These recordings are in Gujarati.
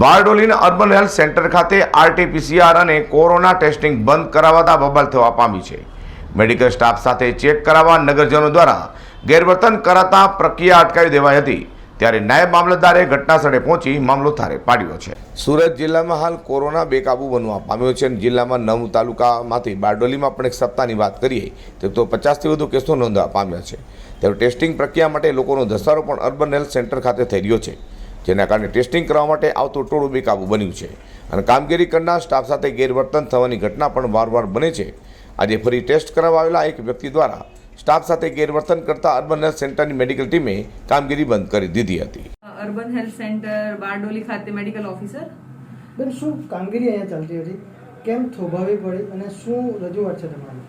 બારડોલીના અર્બન હેલ્થ સેન્ટર ખાતે આરટીપીસીઆર અને કોરોના ટેસ્ટિંગ બંધ કરાવતા બબાલ થવા પામી છે. મેડિકલ સ્ટાફ સાથે ચેક કરાવવા નગરજનો દ્વારા ગેરવર્તન કરાતા પ્રક્રિયા અટકાવી દેવાઈ હતી. ત્યારે નાયબ મામલતદારે ઘટનાસ્થળે પહોંચી મામલો થારે પાડ્યો છે. સુરત જિલ્લામાં હાલ કોરોના બેકાબુ બનવા પામ્યો છે અને જિલ્લામાં નવ તાલુકામાંથી બારડોલીમાં પણ એક સપ્તાહની વાત કરીએ, તો તો પચાસથી વધુ કેસો નોંધવા પામ્યા છે. ત્યારે ટેસ્ટિંગ પ્રક્રિયા માટે લોકોનો ધસારો પણ અર્બન હેલ્થ સેન્ટર ખાતે થઈ રહ્યો છે. જેના કારણે ટેસ્ટિંગ કરવા માટે આવતું ટોળું બેકાબુ બન્યું છે. અને કામગીરી કરનાર સ્ટાફ સાથે ગેરવર્તન થવાની ઘટના પણ વારવાર બને છે. આજે ફરી ટેસ્ટ કરાવવા આવેલા એક વ્યક્તિ દ્વારા સ્ટાફ સાથે ગેરવર્તન કરતા અર્બન હેલ્થ સેન્ટરની મેડિકલ ટીમે કામગીરી બંધ કરી દીધી હતી. અર્બન હેલ્થ સેન્ટર બારડોલી ખાતે મેડિકલ ઓફિસર? બેન શું કામગીરી અહીંયા ચાલતી હતી? કેમ થોભાવી પડી અને શું રજૂઆત છે તમારી?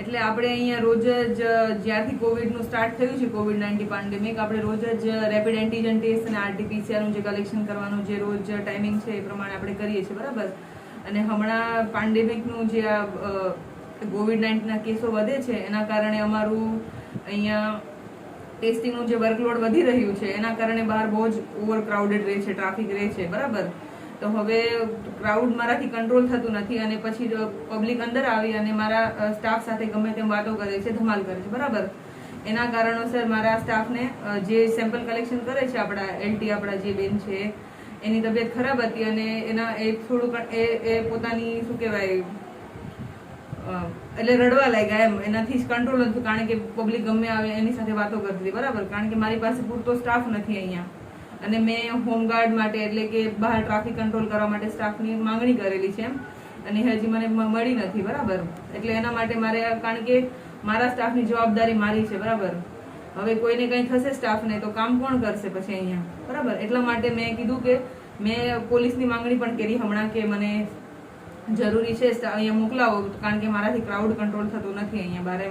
એટલે આપણે અહીંયા રોજ જ, જ્યારથી કોવિડનું સ્ટાર્ટ થયું છે કોવિડ નાઇન્ટી પાન્ડેમિક આપણે રોજ જ રેપિડ એન્ટીજન ટેસ્ટ અને આરટીપીસીઆરનું જે કલેક્શન કરવાનું જે રોજ ટાઈમિંગ છે એ પ્રમાણે આપણે કરીએ છીએ, બરાબર? અને હમણાં પાન્ડેમિકનું જે આ કોવિડ નાઇન્ટીનના કેસો વધે છે, એના કારણે અમારું અહીંયા ટેસ્ટિંગનું જે વર્કલોડ વધી રહ્યું છે, એના કારણે બહાર બહુ જ ઓવર ક્રાઉડેડ રહે છે ટ્રાફિક રહે છે, બરાબર? તો હવે ક્રાઉડ મારાથી કંટ્રોલ થતું નથી અને પછી પબ્લિક અંદર આવી અને મારા સ્ટાફ સાથે ગમે તેમ વાતો કરે છે, ધમાલ કરે છે, બરાબર? એના કારણોસર મારા સ્ટાફને જે સેમ્પલ કલેક્શન કરે છે આપણા એલટી આપણા જે બેન છે, એની તબિયત ખરાબ હતી અને એના, એ થોડુંક એ એ પોતાની શું કહેવાય એટલે રડવા લાગ્યા એમ. એનાથી જ કંટ્રોલ નથી કારણ કે પબ્લિક ગમે આવે એની સાથે વાતો કરતી હતી, બરાબર? કારણ કે મારી પાસે પૂરતો સ્ટાફ નથી અહીંયા. અને મેં હોમગાર્ડ માટે એટલે કે બહાર ટ્રાફિક કંટ્રોલ કરવા માટે સ્ટાફની માંગણી કરેલી છે એમ. અને હજી મને મળી નથી, બરાબર? એટલે એના માટે મારે કારણ કે મારા સ્ટાફની જવાબદારી મારી છે, બરાબર? હવે કોઈને કંઈ થશે સ્ટાફને તો કામ કોણ કરશે પછી અહીંયા? બરાબર? એટલા માટે મેં કીધું કે મેં પોલીસની માંગણી પણ કરી હમણાં કે મને જરૂરી છે અહીંયા મોકલાવો, કારણ કે મારાથી ક્રાઉડ કંટ્રોલ થતું નથી અહીંયા, બારે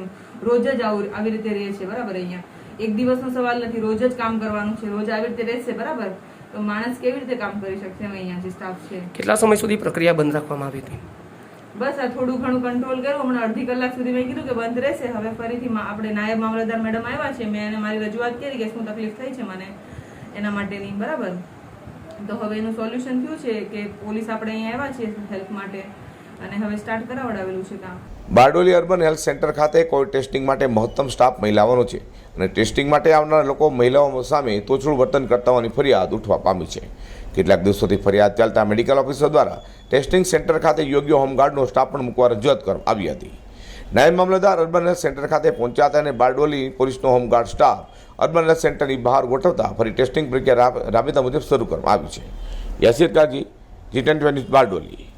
રોજ જ આવું, આવી રીતે રહે છે, બરાબર, અહીંયા. એક દિવસનો સવાલ નથી રોજ જ કામ કરવાનું છે રોજ આવી રીતે રહેશે બરાબર? તો માણસ કેવી રીતે કામ કરી શકશે અહીંયા જે સ્ટાફ છે? કેટલા સમય સુધી પ્રક્રિયા બંધ રાખવામાં આવી હતી? બસ આ થોડું ઘણું કંટ્રોલ કર્યું હમણાં અડધી કલાક સુધી મેં કીધું કે બંધ રહેશે હવે ફરીથી આપણે નાયબ મામલતદાર મેડમ આવ્યા છે મેં એને મારી રજૂઆત કરી કે શું તકલીફ થઈ છે મને એના માટેની બરાબર? તો હવે એનું સોલ્યુશન થયું છે કે પોલીસ આપણે અહીંયા આવ્યા છે હેલ્પ માટે. અને હવે સ્ટાર્ટ કરાવડાવેલું છે કામ. બારડોલી અર્બન હેલ્થ સેન્ટર ખાતે કોવિડ ટેસ્ટિંગ માટે મહત્તમ સ્ટાફ મહિલાઓનો છે અને ટેસ્ટિંગ માટે આવનાર લોકો મહિલાઓ સામે તોછડું વર્તન કરતા હોવાની ફરિયાદ ઉઠવા પામી છે. કેટલાક દિવસોથી ફરિયાદ ચાલતા મેડિકલ ઓફિસર દ્વારા ટેસ્ટિંગ સેન્ટર ખાતે યોગ્ય હોમગાર્ડનો સ્ટાફ પણ મૂકવા રજૂઆત કરવામાં આવી હતી. નાયબ મામલતદાર અર્બન હેલ્થ સેન્ટર ખાતે પહોંચ્યા અને બારડોલી પોલીસનો હોમગાર્ડ સ્ટાફ અર્બન હેલ્થ સેન્ટરની બહાર ગોઠવતા ફરી ટેસ્ટિંગ પ્રક્રિયા રાબ- રાબેતા મુજબ શરૂ કરવામાં આવી છે. Yasir Kazi G ten Bardoli.